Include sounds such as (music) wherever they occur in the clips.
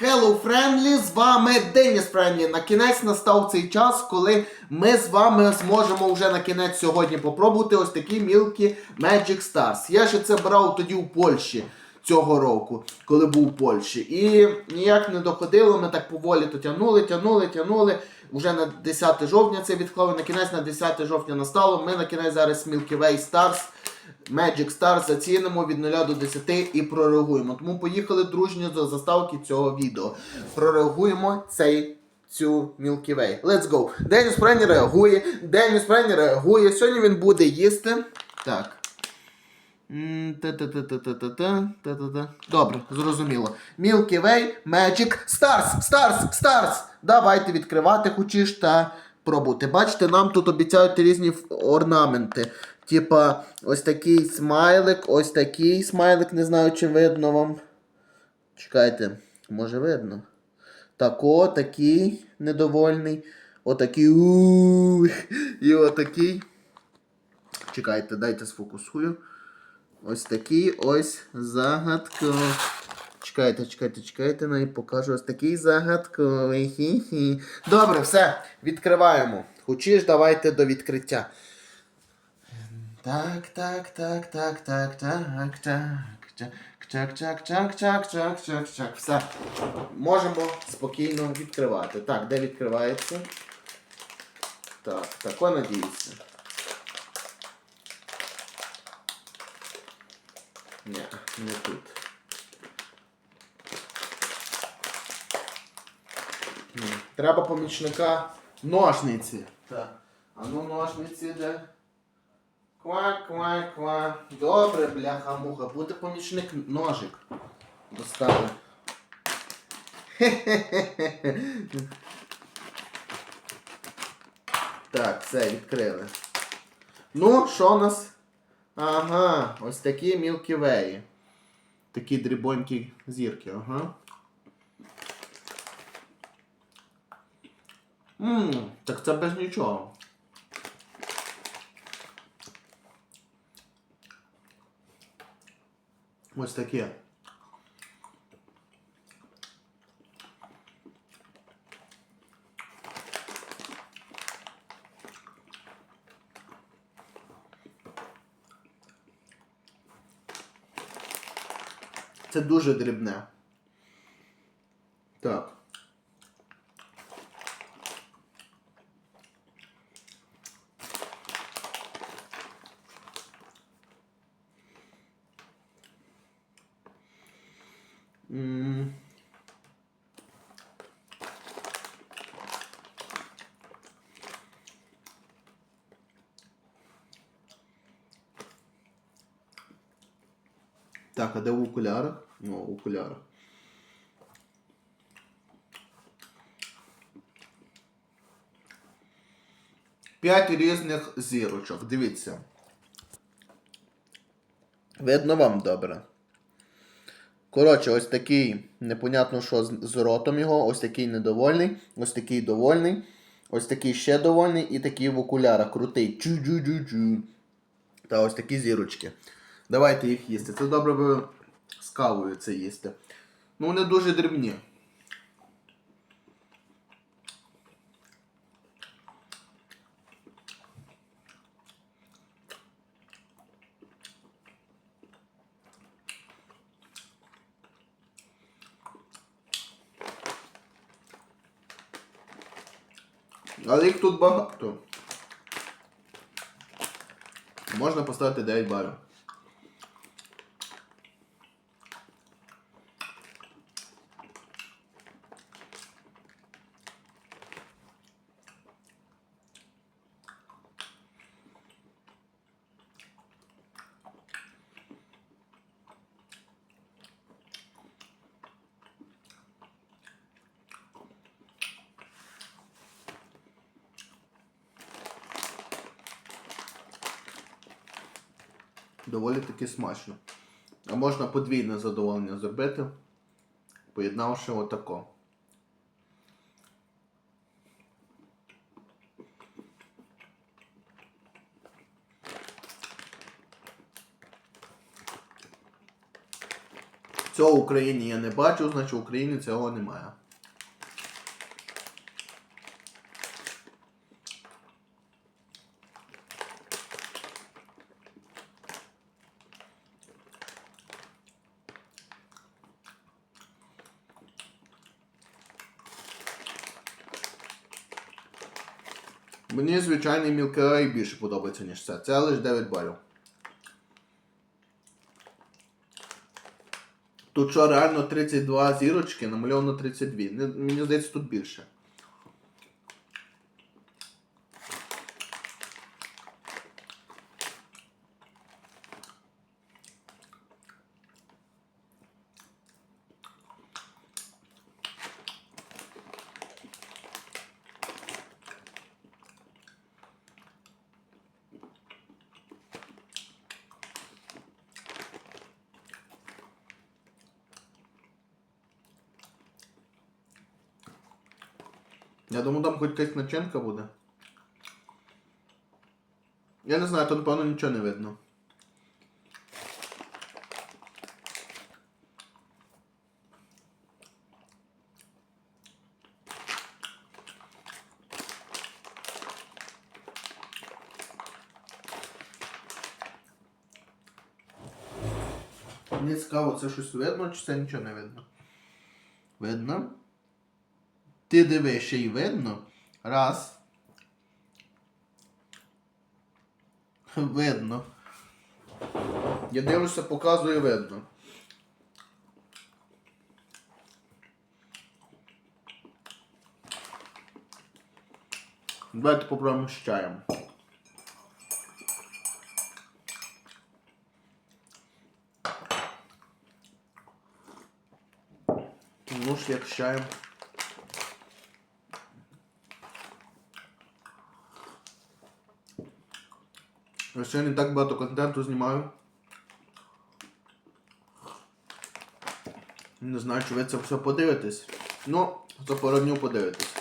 Hello Friendly, з вами Деніс Friendly. На кінець настав цей час, коли ми з вами зможемо вже на кінець сьогодні попробувати ось такі мілкі Magic Stars. Я ще це брав тоді у Польщі цього року, коли був у Польщі. І ніяк не доходило, ми так поволі то тягнули, тягнули, тягнули. Уже на 10 жовтня це відклали, на кінець на 10 жовтня настало. Ми на кінець зараз Milky Way Stars. Magic Stars зацінимо від 0 до 10 і прореагуємо. Тому поїхали дружньо до заставки цього відео. Прореагуємо цей. Цю Milky Way. Let's go. Деніс Прені реагує. Деніс Прені реагує. Сьогодні він буде їсти. Так. Добре, зрозуміло. Milky Way, Magic, Stars, Stars, Stars. Давайте відкривати хочеш та пробувати. Бачите, нам тут обіцяють різні орнаменти. Типа, ось такий смайлик, ось такий смайлик, не знаю, чи видно вам. Чекайте, може видно. Тако, такий недовольний. Отакий. І отакий. Чекайте, дайте сфокусую. Ось такий ось загадко. Чекайте, чекайте, чекайте, навіть покажу ось такий загадковий. Добре, все, відкриваємо. Хочеш, давайте до відкриття. Так, так, так, так, так, так, так. Чак, чак, чак, чак, чак, чак, чак. Все. Можемо спокійно відкривати. Так, де відкривається? Так, тако надіюся. Ні, не тут. Треба помічника ножниці. Так. А ну ножниці де? Ква, ква, ква. Добре, бляха муха. Буде помічник ножик. Достали. (laughs) Так, все, відкрили. Ну, що у нас? Ага, ось такі Way. Такі дрібонькі зірки, ага. Ммм, так це без нічого. Ось таке. Це дуже дрібне. Так. Так, а де в окулярах? О, в окулярах. П'ять різних зірочок. Дивіться. Видно вам добре. Коротше, ось такий, непонятно що з, ротом його, ось такий недовольний, ось такий довольний, ось такий ще довольний і такий в окулярах крутий. Чу-чу-чу-чу. Та ось такі зірочки. Давайте їх їсти. Це добре би з кавою це їсти. Ну, вони дуже дрібні. Але їх тут багато. Можна поставити 9 балів. Доволі таки смачно. А можна подвійне задоволення зробити, поєднавши отако. Цього в Україні я не бачу, значить в Україні цього немає. Мені звичайний Milky більше подобається, ніж це. Це лише 9 балів. Тут що реально 32 зірочки, намальовано 32. Мені здається, тут більше. Я думаю, там хоч якась начинка буде. Я не знаю, тут напевно нічого не видно. Мені цікаво, це щось видно, чи це нічого не видно? Видно? Ти диви, ще й видно. Раз. Видно. Я дивлюся, показую видно. Давайте попробуємо з чаєм. Ну ж як з чаєм. Я сьогодні так багато контенту знімаю. Не знаю, чи ви це все подивитесь. Ну, за пару днів подивитесь.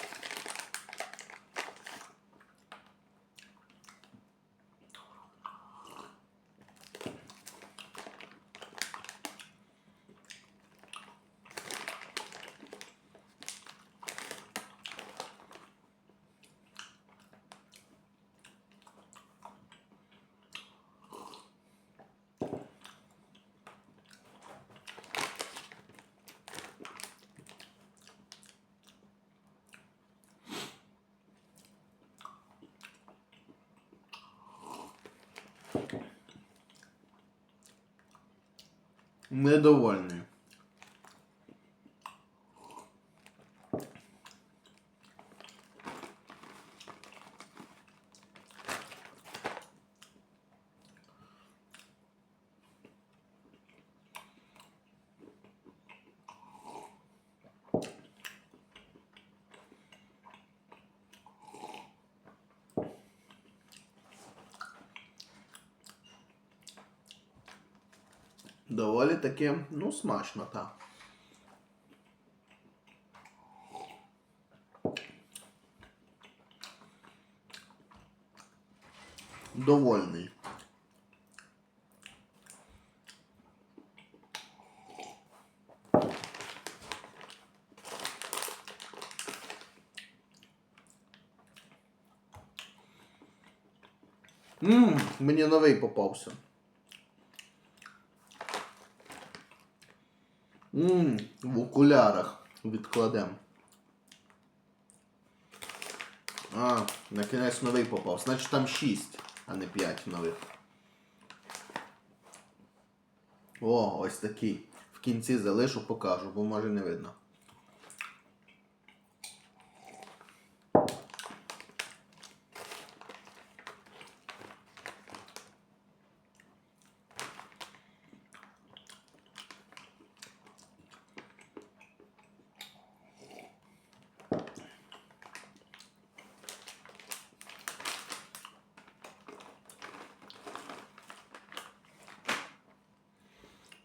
Недовольний. Доволі таки, ну, смачно, так. Довольний. Ммм, мені новий попався. Ммм, в окулярах відкладемо. А, на кінець новий попав. Значить там 6, а не 5 нових. О, ось такий. В кінці залишу, покажу, бо може не видно.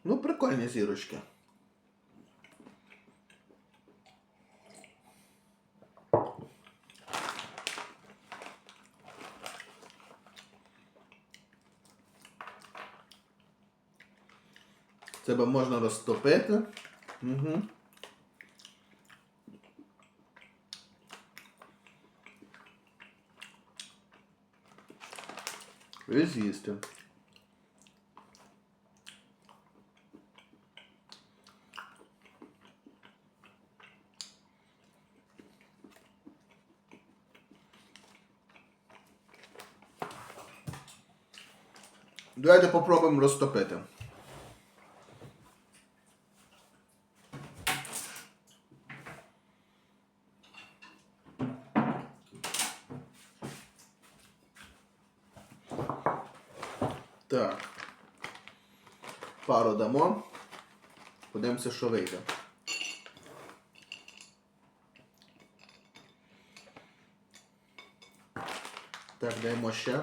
Ну, прикольні зірочки. Це можна розтопити. Угу. І з'їсти. Давайте попробуємо розтопити. Так. Пару дамо. Подивимося, що вийде. Так, даємо ще.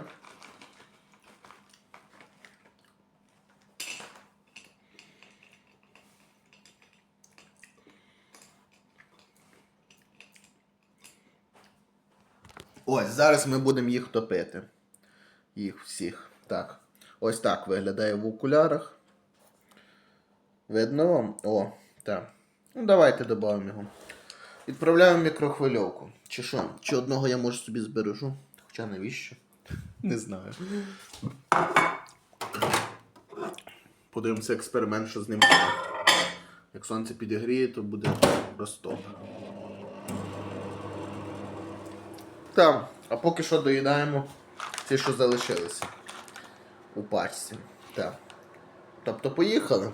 Ось, зараз ми будемо їх топити. Їх всіх. Так. Ось так виглядає в окулярах. Видно вам? О, так. Ну, давайте додамо його. Відправляємо мікрохвильовку. Чи що? Чи одного я може собі збережу? Хоча навіщо? Не знаю. Подивимося експеримент, що з ним. Як сонце підігріє, то буде розтоп. Так, а поки що доїдаємо ті, що залишилися у пачці. Так. Тобто поїхали.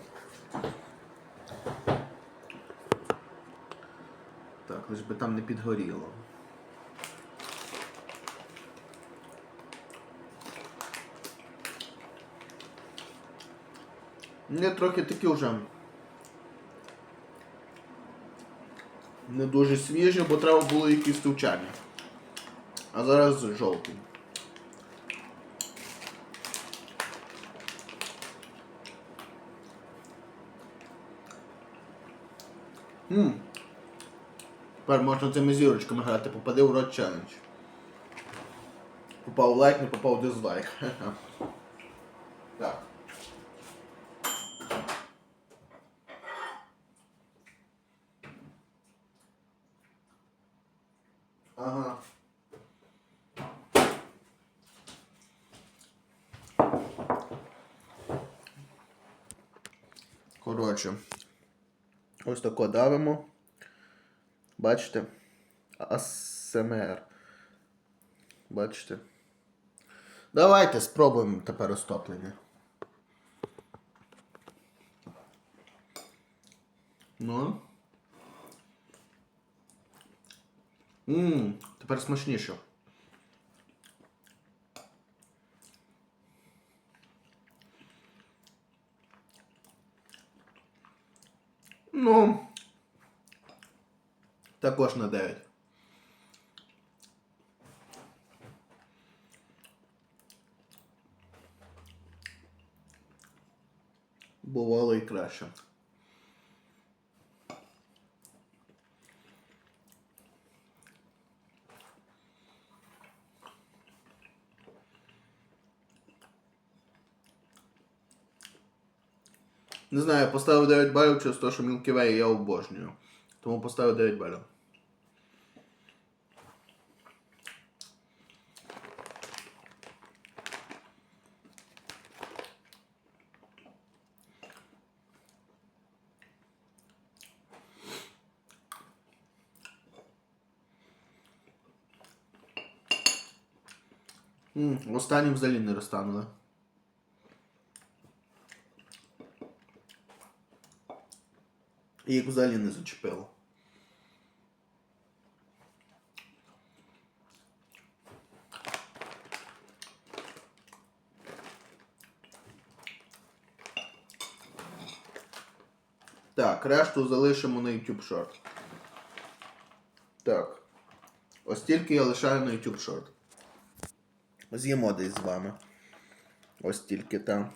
Так, лиш би там не підгоріло. Мені трохи такі вже не дуже свіжі, бо треба було якісь товчані. А зараз жовтий. Ммм. Тепер можна цими зірочками грати, попади в рот челендж. Попав лайк, не попав дизлайк. (laughs) Коротше. Ось тако давимо. Бачите? АСМР. Бачите? Давайте спробуємо тепер розтоплення. Ну. Ммм, тепер смачніше. Ну. Також на 9. Бувало і краще. Не знаю, поставив 9 балів через те, що Milky Way я обожнюю. Тому поставив 9 балів. М, Останнім взагалі не розтанули. І їх взагалі не зачепило. Так, решту залишимо на YouTube Short. Так. Ось тільки я лишаю на YouTube Short. З'їмо десь з вами. Ось тільки там.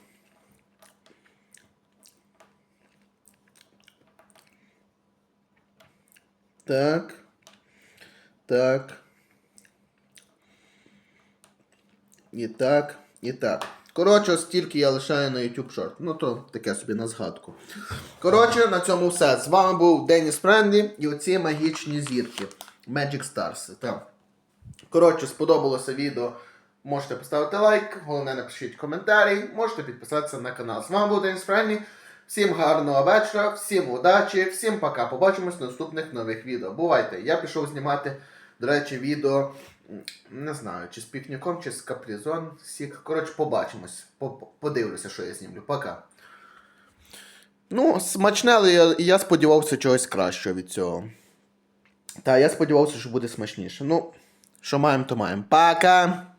Так. Так. І так. І так. Коротше, стільки я лишаю на YouTube Short. Ну то таке собі на згадку. Коротше, на цьому все. З вами був Деніс Френдлі і оці магічні зірки. Magic Stars. Там. Коротше, сподобалося відео. Можете поставити лайк, головне напишіть коментарі, можете підписатися на канал. З вами був Деніс Френдлі. Всім гарного вечора, всім удачі, всім пока. Побачимось в наступних нових відео. Бувайте, я пішов знімати, до речі, відео. Не знаю, чи з пікніком, чи з капризон. Сік. Коротше, побачимось. Подивлюся, що я знімлю. Пока. Ну, смачне, але я, я сподівався чогось кращого від цього. Та, я сподівався, що буде смачніше. Ну, що маємо, то маємо. Пока!